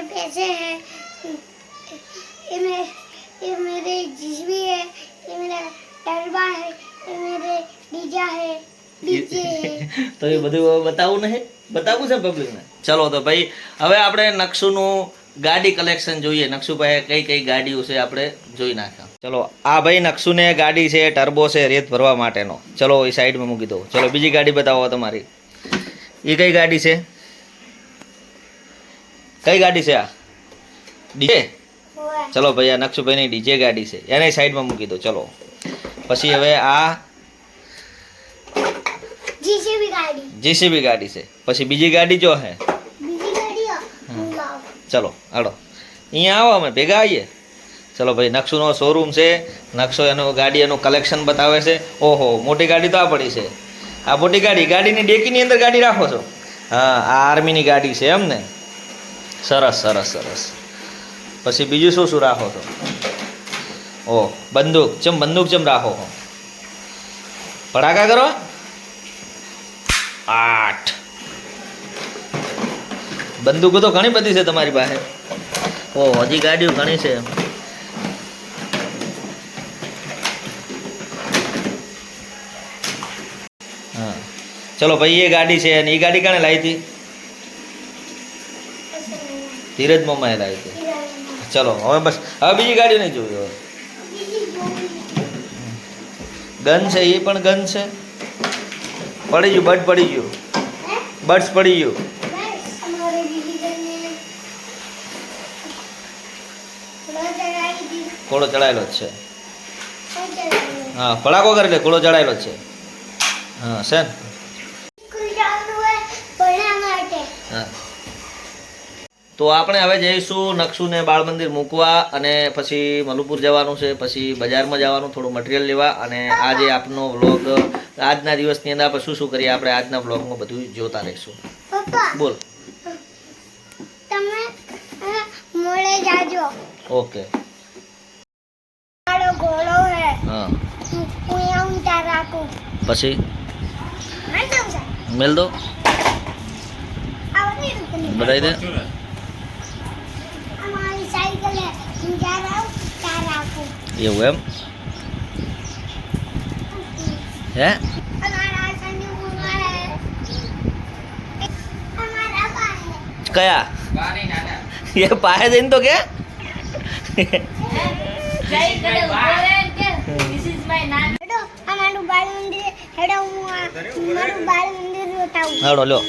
पैसे हैं ये मेरे ये मेरे जिसवी है ये मेरा टरबा है ये मेरे डीजा है डीजे है તો એ બધું બતાવવું નહીં બતાવવું છે પબ્લિકને ચલો તો ભાઈ હવે આપણે નકશુનું ગાડી કલેક્શન જોઈએ નકશુભાઈ કઈ કઈ ગાડીઓ છે આપણે જોઈ નાખ્યા ચલો આ ભાઈ નકશુને ગાડી છે ટર્બો છે રેત ભરવા માટેનો ચલો એ સાઈડમાં મૂકી દો ચલો બીજી ગાડી બતાવો તમારી એ કઈ ગાડી છે કઈ ગાડી છે આ? ડીજે? ચલો ભાઈ આ નકશુભાઈની ડીજે ગાડી છે. એને સાઈડમાં મૂકી દો ચલો. પછી હવે આ જેસીબી ગાડી. છે. પછી બીજી ગાડી જો હે? ચલો હાડો અહીંયા આવો અમે ભેગા આવીએ. ચલો ભાઈ નક્ષુનો શોરૂમ છે. નકશો એનું ગાડી એનું કલેક્શન બતાવે છે. ઓહો મોટી ગાડી તો આ પડી છે. આ મોટી ગાડી ગાડીની ડેકીની અંદર ગાડી રાખો છો? હા આ આર્મીની ગાડી છે એમ ને? સરસ સરસ સરસ. પછી બીજું શું શું રાખો છો? ઓ, બંદૂક. ચમ બંદૂક ચમ રાખો છો. ફટાકા કરો? આઠ. બંદૂકો તો ઘણી બધી છે તમારી પાસે. ઓ, હજી ગાડીઓ ઘણી છે. હા. ચલો, ભાઈ, એ ગાડી છે અને એ ગાડી કાણે લાવી હતી? ધીરજમાં મમાએ લાવી હતી ચલો હવે બસ. હવે બીજી ગાડી નહીં જોયું હવે. ગન છે એ પણ ગન છે. પડી ગયું બટ પડી ગયું. બટ્સ પડી ગયું. ઘોડો ચડાયેલો છે. હા ફળાકો કરી લે કોળો ચડાયેલો છે. હા છે હા. તો આપણે હવે જઈશું નકશુને બાળ મંદિર મૂકવા અને પછી મલુપુર જવાનું છે પછી બજારમાં જવાનું થોડું મટીરિયલ લેવા અને આજે આપનો વ્લોગ આજના દિવસની અંદર આપણે શું શું કરીએ આપણે આજના વ્લોગમાં બધું જોતા રહીશું. બોલ. તમે મોડે જાજો. ઓકે. મારો ઘોડો હે. હા. હું હું અહીંયા રાખું. પછી? મેલ દો. દે અમારી સાયકલ હે ઊંચા રાખ ઊંચા રાખું એવું એમ હે કયા એ પાસે જઈને તો કે હાડો લ્યો